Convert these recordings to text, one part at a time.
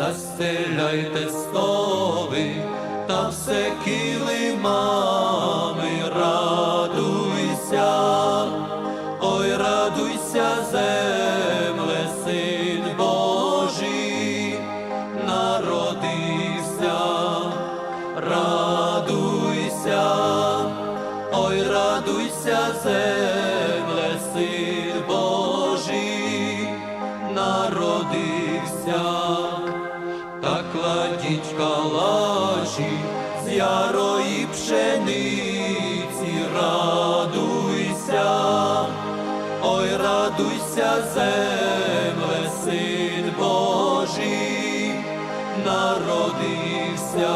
застеляйте столи та все килимами, радуйся, ой, радуйся, земле, син Божий, народився, радуйся, ой, радуйся, земле, кладіть калачі з ярої пшениці, радуйся, ой, радуйся, земле, син Божий, народився,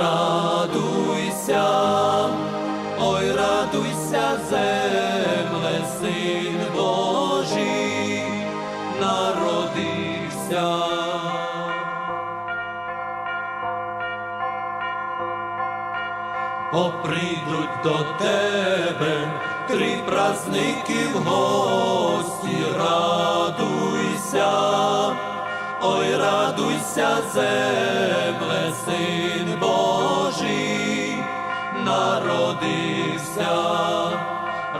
радуйся, ой, радуйся, земле, Бо прийдуть до тебе три праздники в гості, радуйся, ой, радуйся, земле, син Божий, народився,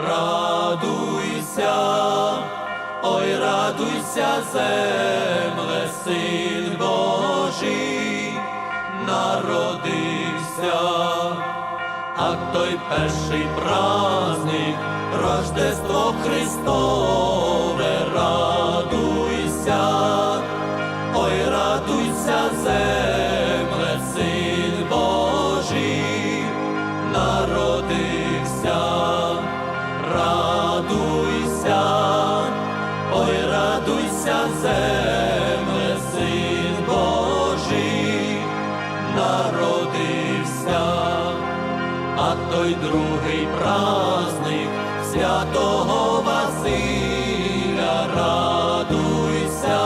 радуйся, ой, радуйся, земле, син Божий, народився. А той перший праздник, Рождество Христове, той другий праздник святого Василя, радуйся,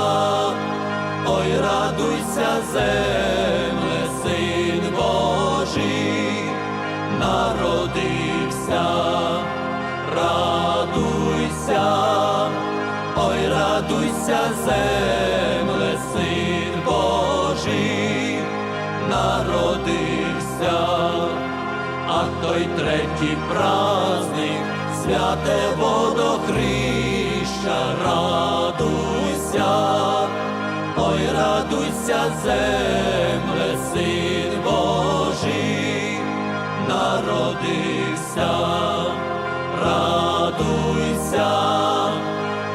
ой, радуйся, земле, син Божий, народився, радуйся, ой, радуйся, земле, син Божий, народився а той третій праздник, святе водохрища, радуйся, ой, радуйся, земле, син Божий, народився, радуйся,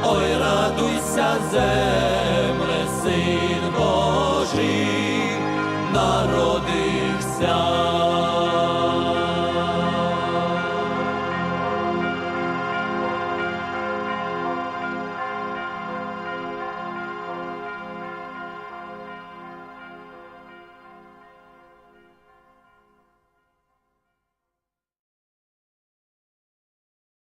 ой, радуйся, земле, син Божий, народився.